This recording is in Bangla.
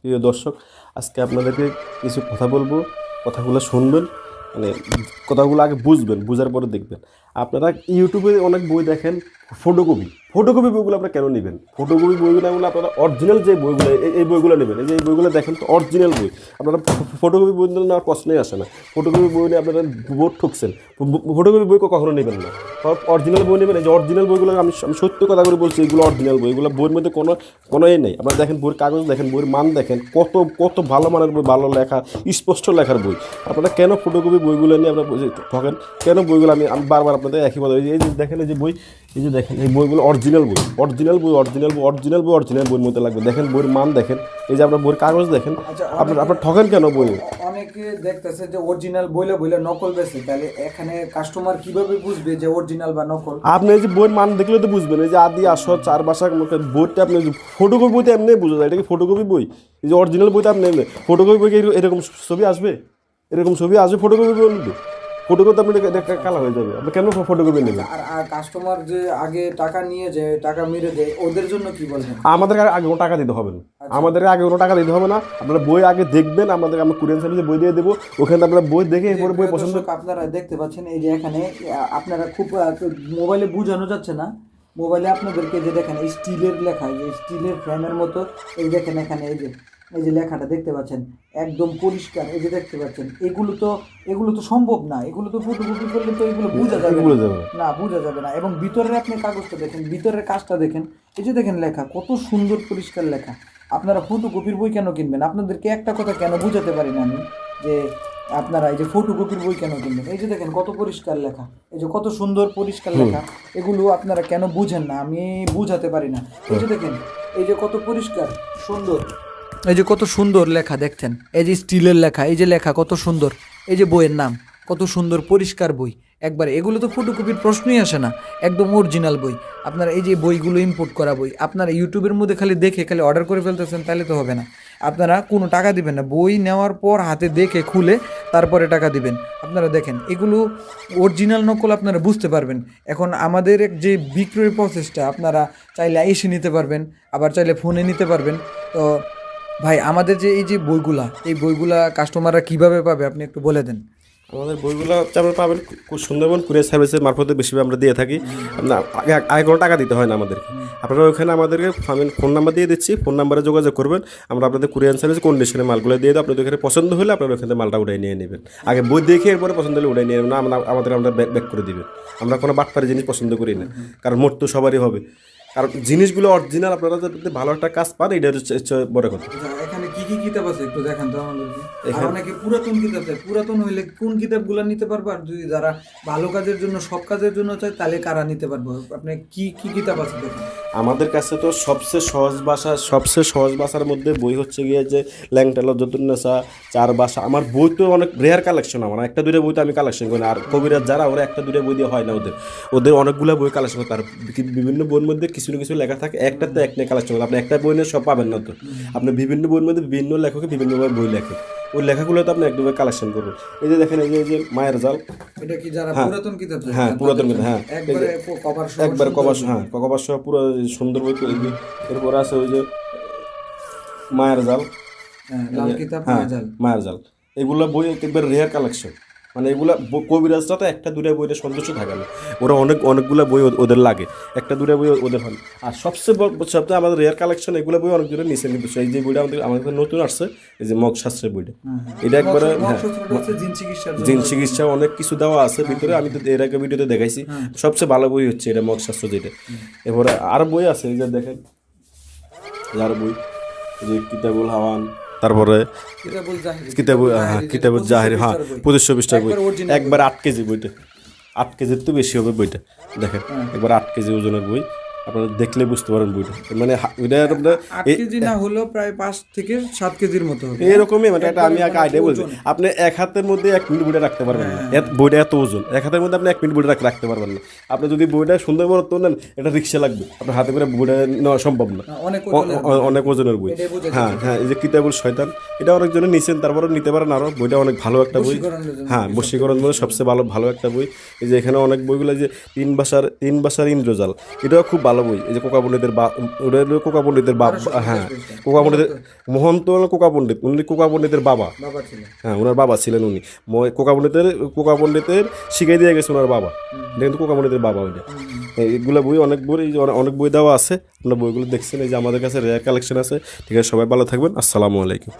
প্রিয় দর্শক, আজকে আপনাদেরকে কিছু কথা বলব। কথাগুলো শুনবেন মানে কথাগুলো আগে বুঝবেন, বুঝার পরে দেখবেন। আপনারা ইউটিউবে অনেক বই দেখেন ফটোকপি ফটোকপি বইগুলো আপনারা কেন নেবেন? ফটোকপি বইগুলো আপনারা অরিজিনাল যে বইগুলো, এই- বইগুলো নেবেন। এই যে এই বইগুলো দেখেন তো অরিজিনাল বই। আপনারা ফটোকপি বই নেওয়ার প্রশ্নই আসে না। ফটোকপি বই নিয়ে আপনারা বোর্ড ঠকছেন। ফটোকপি বই কখনো নেবেন না। অরিজিনাল বই নেবেন, এই যে অরিজিনাল বইগুলো আমি আমি সত্য কথা করে বলছি, এগুলো অরিজিনাল বই। এগুলো বইয়ের মধ্যে কোনো কোনো এ নেই। আপনারা দেখেন বইয়ের কাগজ, দেখেন বইয়ের মান, দেখেন কত কত ভালো মানের বই, ভালো লেখা, স্পষ্ট লেখার বই। আপনারা কেন ফটোকপি বইগুলো নিয়ে আপনারা ঠকেন কেন বইগুলো আমি আমি বারবার আপনাদের একই কথা এই যে দেখেন এই যে বই এই যে দেখেন এই বইগুলো অরিজিনাল বই অরিজিনাল বই অরিজিনাল বই অরিজিনাল বই অরিজিনাল বইয়ের মধ্যে লাগবে। দেখেন বইয়ের মান দেখেন। এই যে আপনার বইয়ের কাগজ দেখেন আচ্ছা, আপনার আপনার ঠকেন কেন বই অনেকে দেখতেছে যে অরিজিনাল বইলে বইলে নকল বেছে তাহলে এখানে কাস্টমার কীভাবে বুঝবে যে অরিজিনাল বা নকল? আপনি এই যে বইয়ের মান দেখলে তো বুঝবেন। এই যে আদি আসর চার বাসা বইটা আপনি ফটোকপি বইতে এমনি বোঝা যায়। এটা কি ফটোকপি বই? এই যে অরিজিনাল বইতে আপনি ফটোকপি বই এরকম ছবি আসবে? এরকম ছবি আসবে ফটোকপি বই নিতে ফটোকপি তো আপনি এটা- কালা হয়ে যাবে। আপনি কেন ফটোকপি নেবেন আর আর কাস্টমার যে আগে টাকা নিয়ে যে টাকা মেরে দেয় ওদের জন্য কি বলবেন? আমাদের আগে কোনো টাকা দিতে হবে না। আমাদের আগে কোনো টাকা দিতে হবে না। আপনারা বই আগে দেখবেন আমাদের আমরা কুরিয়ান সার্ভিসে বই দিয়ে দেবো। ওখানে আপনারা বই দেখে এরপরে বই পছন্দ আপনারা দেখতে পাচ্ছেন এই যে এখানে আপনারা খুব মোবাইলে বোঝানো যাচ্ছে না। মোবাইলে আপনাদেরকে যে দেখেন স্টিলের লেখা যে স্টিলের ফ্রেমের মতো এই দেখেন এখানে এই যে এই যে লেখাটা দেখতে পাচ্ছেন একদম পরিষ্কার এই যে দেখতে পাচ্ছেন এগুলো তো এগুলো তো সম্ভব না এগুলো তো ফটোকপি করলে তো এগুলো বোঝা যাবে না। বোঝা যাবে না। এবং ভিতরের আপনি কাগজটা দেখেন ভিতরের কাজটা দেখেন এই যে দেখেন লেখা কত সুন্দর পরিষ্কার লেখা। আপনারা ফটোকপির বই কেন কিনবেন? আপনাদেরকে একটা কথা কেন বুঝাতে পারি না আমি? যে আপনারা এই যে ফটোকপির বই কেন কিনবেন? এই যে দেখেন কত পরিষ্কার লেখা এই যে কত সুন্দর পরিষ্কার লেখা এগুলো আপনারা কেন বুঝেন না? আমি বুঝাতে পারি না। এই যে দেখেন এই যে কত পরিষ্কার সুন্দর। এই যে কত সুন্দর লেখা, দেখছেন? এই যে স্টিলের লেখা, এই যে লেখা কত সুন্দর। এই যে বইয়ের নাম, কত সুন্দর পরিষ্কার বই। একবার এগুলো তো ফটোকপির প্রশ্নই আসে না, একদম অরিজিনাল বই। আপনারা এই যে বইগুলো ইম্পোর্ট করা বই, আপনারা ইউটিউবের মধ্যে খালি দেখে, খালি অর্ডার করে ফেলতেছেন, তাহলে তো হবে না। আপনারা কোনো টাকা দিবেন না। বই নেওয়ার পর হাতে দেখে, খুলে, তারপরে টাকা দিবেন। আপনারা দেখেন, এগুলো অরিজিনাল নকল আপনারা বুঝতে পারবেন। এখন আমাদের যে বিক্রয় প্রসেসটা আপনারা চাইলে এসে নিতে পারবেন, আবার চাইলে ফোনে নিতে পারবেন। তো ভাই, আমাদের যে এই যে বইগুলা, এই বইগুলা কাস্টমাররা কীভাবে পাবে, আপনি একটু বলে দেন। আমাদের বইগুলো আপনারা পাবেন সুন্দরবন কুরিয়ার সার্ভিসের মারফতে বেশি আমরা দিয়ে থাকি। আগে কোনো টাকা দিতে হয় না আমাদের আপনারা ওখানে আমাদেরকে আমি ফোন নাম্বার দিয়ে দিচ্ছি ফোন নাম্বারে যোগাযোগ করবেন। আমরা আপনাদের কুরিয়ার সার্ভিস কন্ডিশনে মালগুলো দিয়ে দেবো। আপনাদের ওখানে পছন্দ হলে আপনারা ওখানে মালটা উঠাই নিয়ে নেবেন। আগে বই দেখে এরপরে পছন্দ হলে উঠাই নিয়ে নেবেন। না আমাদের আমরা ব্যাক করে দিবেন। আমরা কোনো বাটপারি জিনিস পছন্দ করি না। কারণ মোট তো সবারই হবে। কারণ জিনিসগুলো অরিজিনাল আপনারা যাতে ভালো একটা কাজ পান এটা হচ্ছে বড় কথা। এখানে কি কি কিতাব আছে? একটু দেখেন তো আমাদেরকে। আর অনেকে পুরাতন কিতাব চায়। পুরাতন হইলে কোন কিতাবগুলো নিতে পারব? আর যদি যারা ভালো কাজের জন্য সব কাজের জন্য চায় তাহলে কারা নিতে পারব? আপনি কি কি কিতাব আছে দেখুন? আমাদের কাছে তো সবচেয়ে সহজ ভাষা, সবচেয়ে সহজ ভাষার মধ্যে বই হচ্ছে গিয়ে যে ল্যাংটালো যতুন্নেসা চার ভাষা। আমার বই তো অনেক রেয়ার কালেকশন আমার। একটা দুটো বই তো আমি কালেকশন করি। আর কবিরাজ যারা, ওরা একটা দুটো বই দিয়ে হয় না ওদের। ওদের অনেকগুলো বই কালেকশন করে তার বিভিন্ন বইয়ের মধ্যে কিছু না কিছু লেখা থাকে। একটা তো এক নিয়ে কালেকশন করে আপনি একটা বই নিয়ে সব পাবেন না তো। আপনি বিভিন্ন বইয়ের মধ্যে বিভিন্ন লেখকে বিভিন্নভাবে বই লেখে। ওই লেখাগুলো তো আপনি একদমই কালেকশন করবেন। এই যে দেখেন এই যে- মায়ের জাল। এটা কি যারা পুরাতন কিতাব হ্যাঁ, পুরাতন কিতাব, হ্যাঁ। একবার কভার হ্যাঁ কভার সহ পুরো সুন্দর বই তৈরি। এরপর আছে ওই যে মায়ের জাল। হ্যাঁ, লাল কিতাব হ্যাঁ মায়ের জাল। এগুলো বই একবার রেয়ার কালেকশন মানে এগুলা কবিরাজরা তো একটা দুটা বইতে সন্তুষ্ট থাকে না। ওরা অনেক অনেকগুলো বই ওদের লাগে। একটা দুটা বই ওদের হয় আর সবচেয়ে বড় সবচেয়ে আমাদের রেয়ার কালেকশন এগুলো বই অনেক দূরে নিচে নিতে এই যে বইটা আমাদের আমাদের নতুন আসছে এই যে মগ শাস্ত্রের বইটা। এটা একবারে হ্যাঁ জিন চিকিৎসা অনেক কিছু দেওয়া আছে ভিতরে। আমি তো এর আগে ভিডিওতে দেখাইছি। সবচেয়ে ভালো বই হচ্ছে এটা মগ শাস্ত্র যেটা। এরপরে আর বই আছে এই যে দেখেন। আরও বই? এই যে কিতাবুল হাওয়ান। তারপরে কিতাবুল জাহিরি কিতাবু হ্যাঁ কিতাবুল জাহির হ্যাঁ পঁচিশশো পৃষ্ঠার বই। একবার আট কেজি বইটা। আট কেজির তো বেশি হবে বইটা। দেখেন একবার আট কেজি ওজনের বই। আপনারা দেখলে বুঝতে পারেন বইটা। মানে হা- ওইটা আপনার আট কেজি না হলেও প্রায় পাঁচ থেকে সাত কেজির মতো হবে। এরকমই মানে এটা আমি একটা আইডিয়া বলছি। আপনি এক হাতের মধ্যে এক মিনিট বইটা রাখতে পারবেন না। এত- বইটা এত ওজন। এক হাতের মধ্যে আপনি এক মিনিট বইটা রাখতে পারবেন না। আপনি যদি বইটা সুন্দর মতো নেন এটা রিক্সা লাগবে। আপনার হাতে করে বইটা নেওয়া সম্ভব না। অনেক ওজনের বই। হ্যাঁ হ্যাঁ এই যে কিতাবুল শয়তান এটা অনেকজনে নিছেন তারপরে নিতে পারেন আরও। বইটা অনেক ভালো একটা বই। হ্যাঁ বশীকরণ মানে সবচেয়ে ভালো ভালো একটা বই। এই যে এখানে অনেক বইগুলো যে তিন ভাষার তিন ভাষার ইন্দ্রজাল এটাও খুব ভালো বই এই যে কোকা পণ্ডিতের বা ওটা হলো কোকা পণ্ডিতের বাবা। হ্যাঁ। কোকা পণ্ডিতের মোহন্ত কোকা পণ্ডিত। উনি কোকা পণ্ডিতের বাবা। হ্যাঁ ওনার বাবা ছিলেন উনি। কোকা পণ্ডিতের কোকা পণ্ডিতের শিখাই দিয়ে গেছে ওনার বাবা। এটা কিন্তু কোকা পণ্ডিতের বাবা ওইটা এইগুলো বই অনেক বই এই যে অনেক বই দেওয়া আছে। আপনার বইগুলো দেখছেন এই যে আমাদের কাছে রেয়ার কালেকশন আছে। ঠিক আছে সবাই ভালো থাকবেন। আসসালামু আলাইকুম।